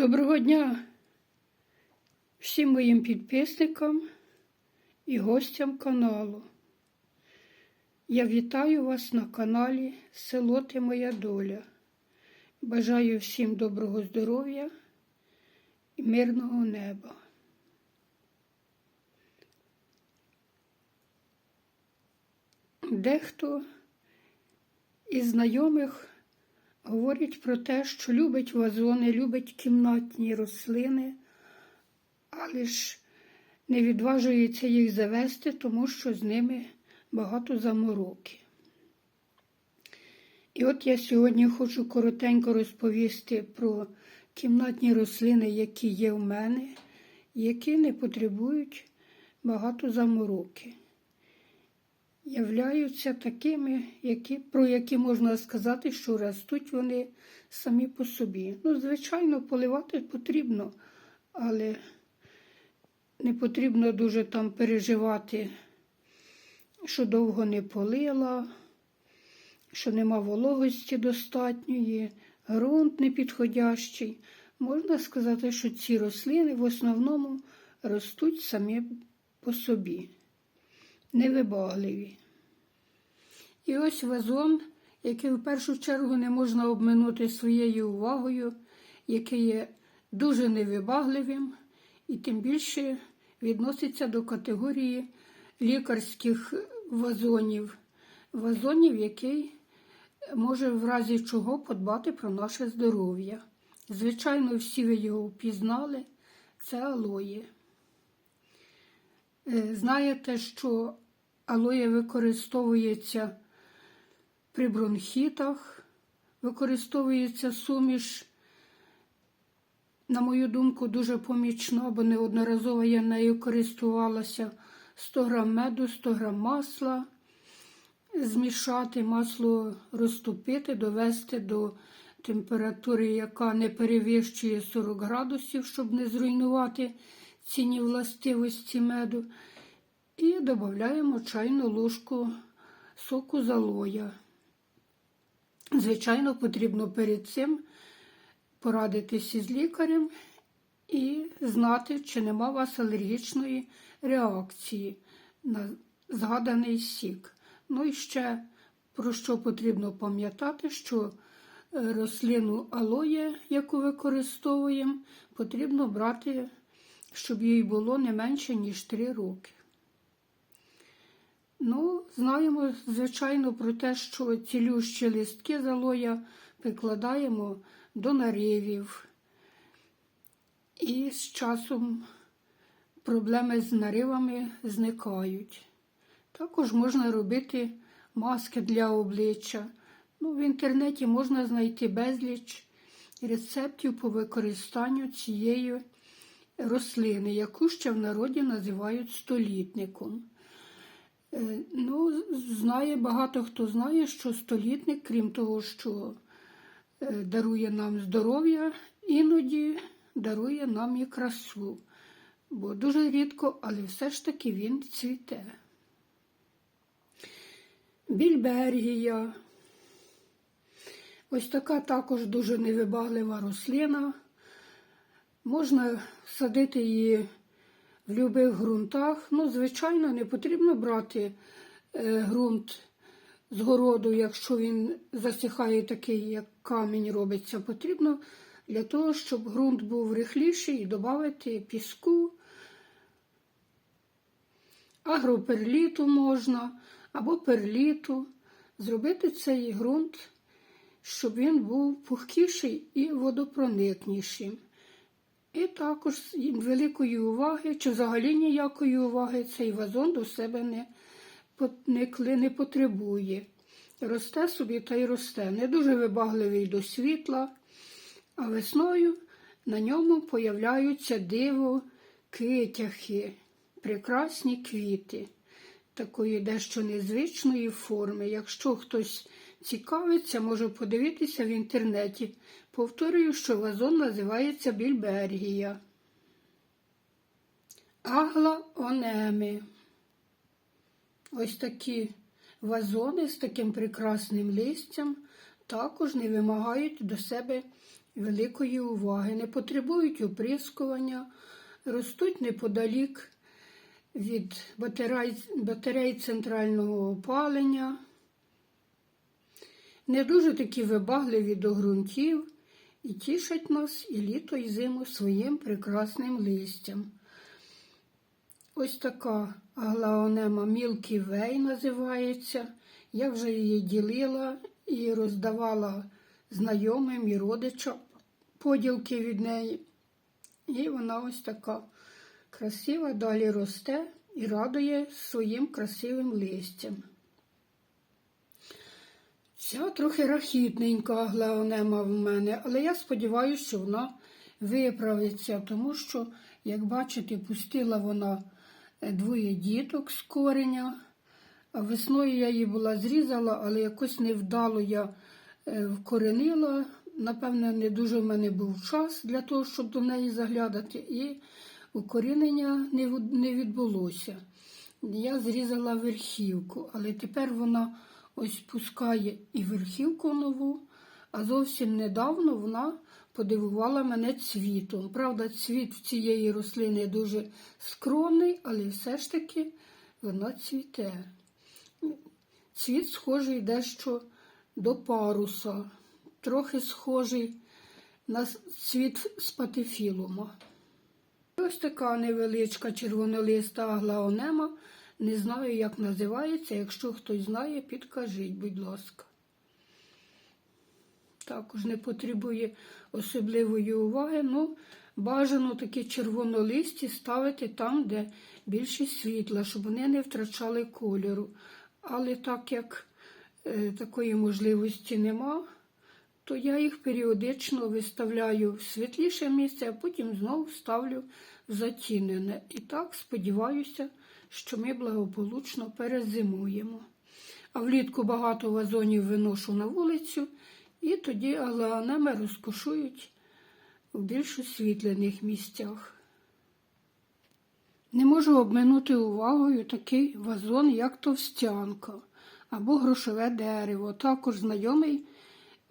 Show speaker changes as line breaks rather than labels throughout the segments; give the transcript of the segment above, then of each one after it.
Доброго дня всім моїм підписникам і гостям каналу. Я вітаю вас на каналі Село Ти Моя Доля. Бажаю всім доброго здоров'я і мирного неба. Дехто із знайомих говорить про те, що любить вазони, любить кімнатні рослини, але ж не відважується їх завести, тому що з ними багато замороки. І от я сьогодні хочу коротенько розповісти про кімнатні рослини, які є в мене, які не потребують багато замороки являються такими, які, про які можна сказати, що ростуть вони самі по собі. Ну, звичайно, поливати потрібно, але не потрібно дуже там переживати, що довго не полила, що нема вологості достатньої, ґрунт непідходящий. Можна сказати, що ці рослини в основному ростуть самі по собі невибагливі. І ось вазон, який в першу чергу не можна обминути своєю увагою, який є дуже невибагливим і тим більше відноситься до категорії лікарських вазонів, вазонів, який може в разі чого подбати про наше здоров'я. Звичайно, всі ви його впізнали, це алоє. Е, знаєте, що алоє використовується при бронхітах, використовується суміш, на мою думку, дуже помічна, бо неодноразово я нею користувалася. 100 грам меду, 100 грам масла, змішати, масло розтопити, довести до температури, яка не перевищує 40 градусів, щоб не зруйнувати цінні властивості меду. І додаємо чайну ложку соку залоя. Звичайно, потрібно перед цим порадитися з лікарем і знати, чи нема у вас алергічної реакції на згаданий сік. Ну і ще про що потрібно пам'ятати, що е, рослину алоє, яку використовуємо, потрібно брати щоб їй було не менше, ніж 3 роки. Ну, знаємо, звичайно, про те, що цілющі листки залоя прикладаємо до наривів. І з часом проблеми з наривами зникають. Також можна робити маски для обличчя. Ну, В інтернеті можна знайти безліч рецептів по використанню цієї рослини, яку ще в народі називають столітником. Е, ну, знає, Багато хто знає, що столітник, крім того, що е, дарує нам здоров'я, іноді дарує нам і красу. Бо дуже рідко, але все ж таки він цвіте. Більбергія. Ось така також дуже невибаглива рослина. Можна садити її в будь-яких ґрунтах. Ну, звичайно, не потрібно брати е, ґрунт з городу, якщо він засихає такий, як камінь робиться. Потрібно для того, щоб ґрунт був рихліший і додати піску, агроперліту можна або перліту. Зробити цей ґрунт, щоб він був пухкіший і водопроникнішим. І також великої уваги, чи взагалі ніякої уваги цей вазон до себе не не, не потребує. Росте собі та й росте. Не дуже вибагливий до світла, а весною на ньому появляються диво китяхи, прекрасні квіти, такої дещо незвичної форми. Якщо хтось цікавиться, може подивитися в інтернеті. Повторюю, що вазон називається Більбергія. Агла онеми. Ось такі вазони з таким прекрасним листям також не вимагають до себе великої уваги, не потребують оприскування, ростуть неподалік від батарей, батарей центрального опалення, не дуже такі вибагливі до ґрунтів і тішать нас і літо, і зиму своїм прекрасним листям. Ось така аглаонема Milky Way називається. Я вже її ділила і роздавала знайомим і родичам поділки від неї. І вона ось така красива, далі росте і радує своїм красивим листям. Ця трохи рахітненька глеонема в мене, але я сподіваюся, що вона виправиться, тому що, як бачите, пустила вона е, двоє діток з кореня. Весною я її була зрізала, але якось невдало я е, вкоренила. Напевне, не дуже в мене був час для того, щоб до неї заглядати, і укорінення не відбулося. Я зрізала верхівку, але тепер вона ось пускає і верхівку нову, а зовсім недавно вона подивувала мене цвітом. Правда, цвіт цієї рослини дуже скромний, але все ж таки вона цвіте. Цвіт схожий дещо до паруса, трохи схожий на цвіт спатифілума. Ось така невеличка червонолиста аглаонема. Не знаю, як називається. Якщо хтось знає, підкажіть, будь ласка. Також не потребує особливої уваги, ну бажано такі червонолисті ставити там, де більше світла, щоб вони не втрачали кольору. Але так як е, такої можливості нема, то я їх періодично виставляю в світліше місце, а потім знову ставлю в затінене. І так сподіваюся, що ми благополучно перезимуємо. А влітку багато вазонів виношу на вулицю, і тоді алеонеми розкошують у більш освітлених місцях. Не можу обминути увагою такий вазон, як товстянка або грошове дерево, також знайомий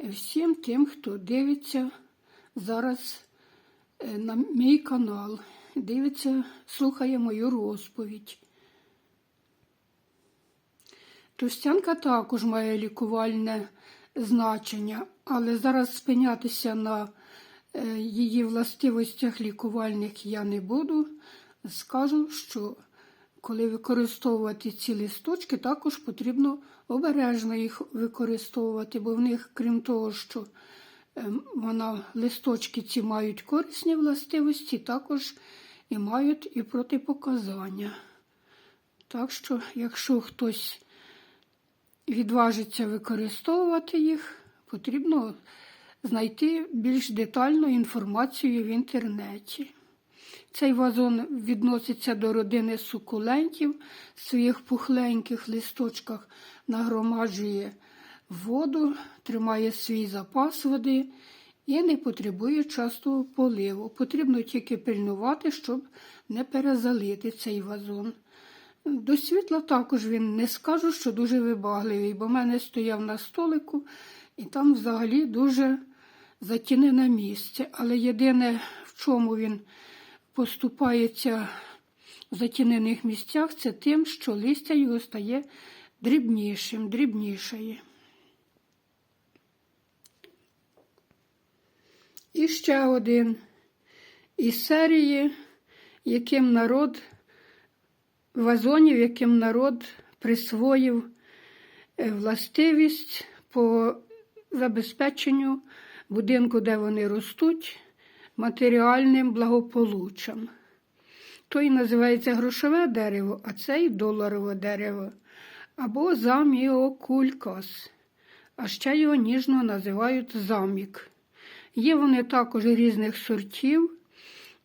всім тим, хто дивиться зараз е, на мій канал, дивиться, слухає мою розповідь. Товстянка також має лікувальне значення, але зараз спинятися на е, її властивостях лікувальних я не буду. Скажу, що коли використовувати ці листочки, також потрібно обережно їх використовувати, бо в них, крім того, що вона, листочки ці мають корисні властивості, також і мають і протипоказання. Так що, якщо хтось відважиться використовувати їх, потрібно знайти більш детальну інформацію в інтернеті. Цей вазон відноситься до родини сукулентів, в своїх пухленьких листочках нагромаджує воду, тримає свій запас води і не потребує частого поливу. Потрібно тільки пильнувати, щоб не перезалити цей вазон. До світла також він не скажу, що дуже вибагливий, бо в мене стояв на столику і там взагалі дуже затінене місце. Але єдине, в чому він поступається в затінених місцях, це тим, що листя його стає дрібнішим, дрібнішає. І ще один із серії, яким народ вазонів, яким народ присвоїв е, властивість по забезпеченню будинку, де вони ростуть, матеріальним благополуччям. Той називається грошове дерево, а цей доларове дерево або заміокулькас, а ще його ніжно називають замік. Є вони також різних сортів,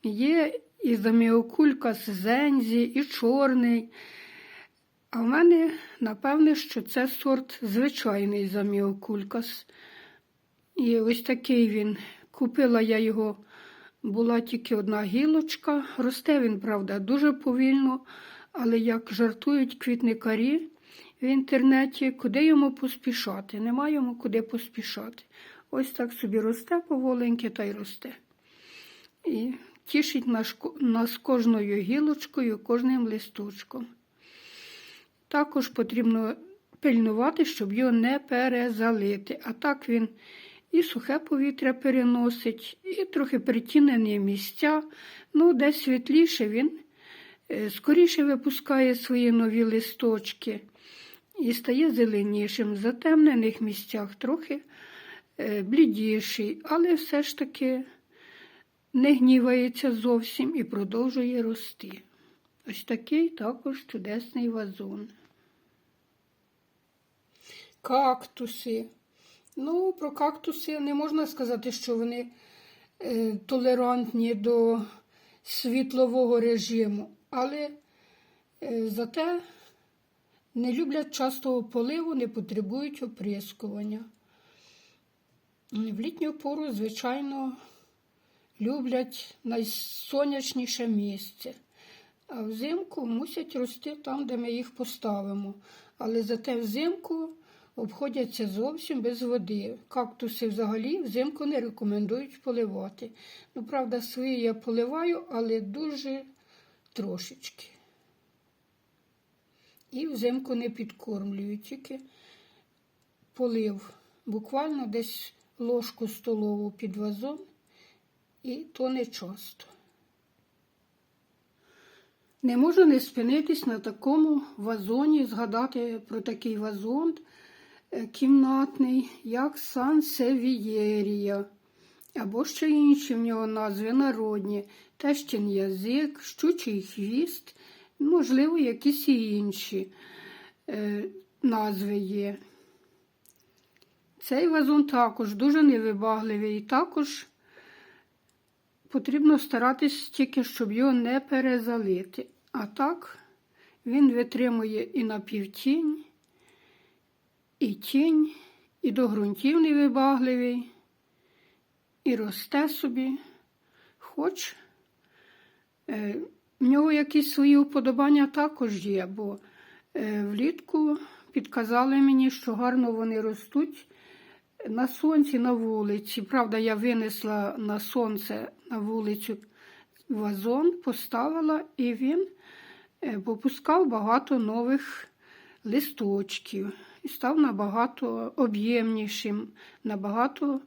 є і заміокулькас зензі, і чорний. А в мене, напевне, що це сорт звичайний заміокулькас. І ось такий він. Купила я його, була тільки одна гілочка. Росте він, правда, дуже повільно, але як жартують квітникарі, в інтернеті, куди йому поспішати. Нема йому куди поспішати. Ось так собі росте поволеньки та й росте. І тішить нас, кожною гілочкою, кожним листочком. Також потрібно пильнувати, щоб його не перезалити. А так він і сухе повітря переносить, і трохи притінені місця. Ну, де світліше він е, скоріше випускає свої нові листочки і стає зеленішим. В затемнених місцях трохи блідіший, але все ж таки не гнівається зовсім і продовжує рости. Ось такий також чудесний вазон. Кактуси. Ну, про кактуси не можна сказати, що вони е, толерантні до світлового режиму, але е, зате не люблять частого поливу, не потребують оприскування. В літню пору, звичайно, люблять найсонячніше місце, а взимку мусять рости там, де ми їх поставимо. Але зате взимку обходяться зовсім без води. Кактуси взагалі взимку не рекомендують поливати. Ну, правда, свої я поливаю, але дуже трошечки. І взимку не підкормлюю, тільки полив. Буквально десь ложку столову під вазон, і то не часто. Не можу не спинитись на такому вазоні, згадати про такий вазон е, кімнатний, як Сансевієрія, або ще інші в нього назви народні, тещин язик, щучий хвіст, можливо, якісь і інші е, назви є. Цей вазон також дуже невибагливий, і також потрібно старатись тільки, щоб його не перезалити. А так він витримує і напівтінь, і тінь, і до ґрунтів невибагливий, і росте собі, хоч е, в нього якісь свої уподобання також є, бо е, влітку підказали мені, що гарно вони ростуть на сонці на вулиці. Правда, я винесла на сонце на вулицю вазон, поставила, і він е, попускав багато нових листочків і став набагато об'ємнішим, набагато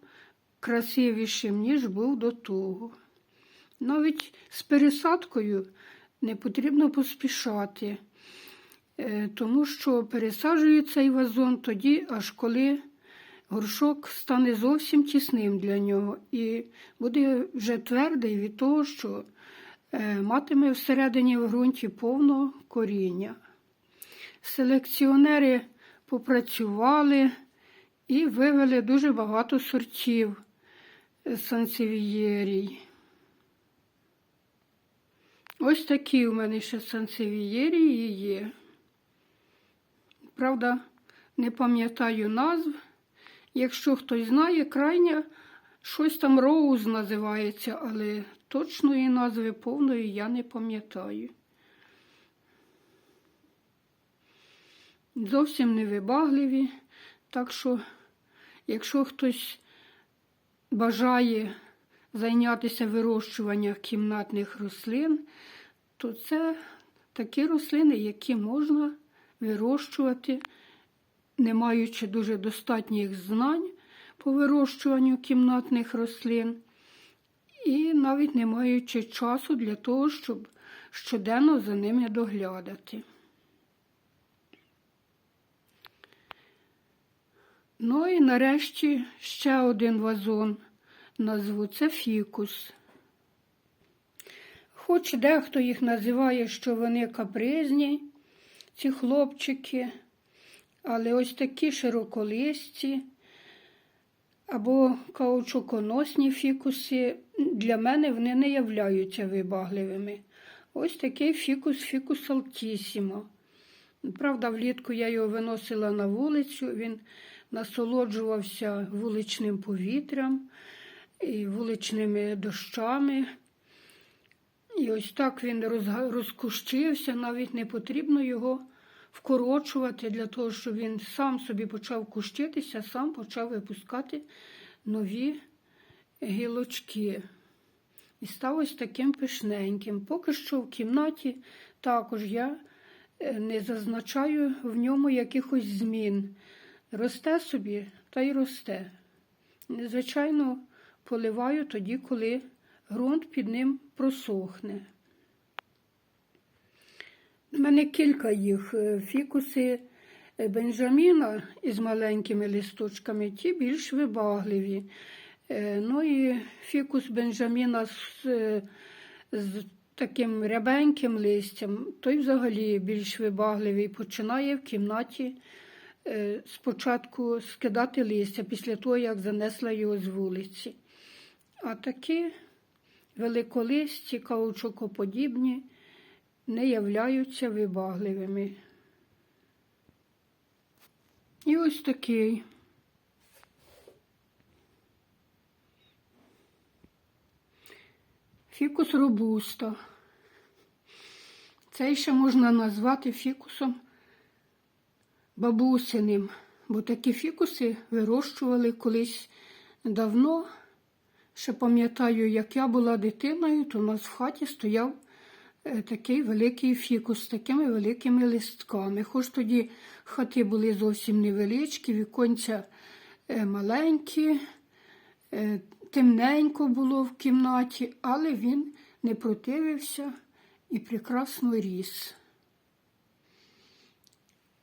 красивішим, ніж був до того. Навіть з пересадкою не потрібно поспішати, е, тому що пересаджую цей вазон тоді, аж коли горшок стане зовсім тісним для нього і буде вже твердий від того, що е, матиме всередині в ґрунті повно коріння. Селекціонери попрацювали і вивели дуже багато сортів сансевієрій. Ось такі у мене ще сансевієрії є. Правда, не пам'ятаю назв. Якщо хтось знає, крайня щось там роуз називається, але точної назви повної я не пам'ятаю. Зовсім невибагливі, так що, якщо хтось бажає зайнятися вирощуванням кімнатних рослин, то це такі рослини, які можна вирощувати не маючи дуже достатніх знань по вирощуванню кімнатних рослин, і навіть не маючи часу для того, щоб щоденно за ними доглядати. Ну і нарешті ще один вазон назву це фікус. Хоч дехто їх називає, що вони капризні, ці хлопчики, але ось такі широколисті або каучуконосні фікуси для мене вони не являються вибагливими. Ось такий фікус фікус алтісімо. Правда, влітку я його виносила на вулицю, він насолоджувався вуличним повітрям і вуличними дощами. І ось так він розкущився, навіть не потрібно його вкорочувати для того, щоб він сам собі почав кущитися, сам почав випускати нові гілочки. І став таким пишненьким. Поки що в кімнаті також я е, не зазначаю в ньому якихось змін. Росте собі та й росте. Звичайно, поливаю тоді, коли ґрунт під ним просохне. Мене кілька їх е, фікуси е, Бенджаміна із маленькими листочками, ті більш вибагливі. Е, Ну і фікус Бенджаміна з, з таким рябеньким листям, той взагалі більш вибагливий, починає в кімнаті спочатку скидати листя після того, як занесла його з вулиці. А такі великолисті, каучукоподібні не являються вибагливими. І ось такий. Фікус робуста. Цей ще можна назвати фікусом бабусиним, бо такі фікуси вирощували колись давно. Ще пам'ятаю, як я була дитиною, то у нас в хаті стояв такий великий фікус з такими великими листками. Хоч тоді хати були зовсім невеличкі, віконця е, маленькі, е, темненько було в кімнаті, але він не противився і прекрасно ріс.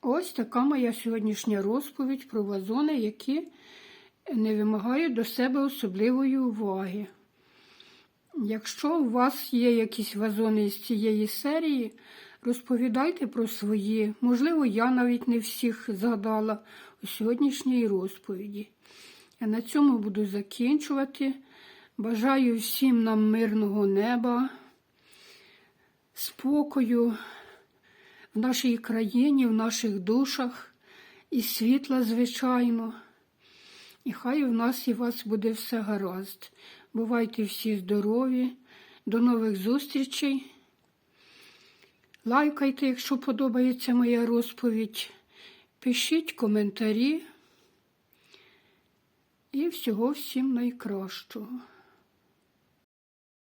Ось така моя сьогоднішня розповідь про вазони, які не вимагають до себе особливої уваги. Якщо у вас є якісь вазони з цієї серії, розповідайте про свої. Можливо, я навіть не всіх згадала у сьогоднішній розповіді. Я на цьому буду закінчувати. Бажаю всім нам мирного неба, спокою в нашій країні, в наших душах і світла, звичайно. І хай у нас і у вас буде все гаразд. Бувайте всі здорові, до нових зустрічей. Лайкайте, якщо подобається моя розповідь. Пишіть коментарі. І всього всім найкращого.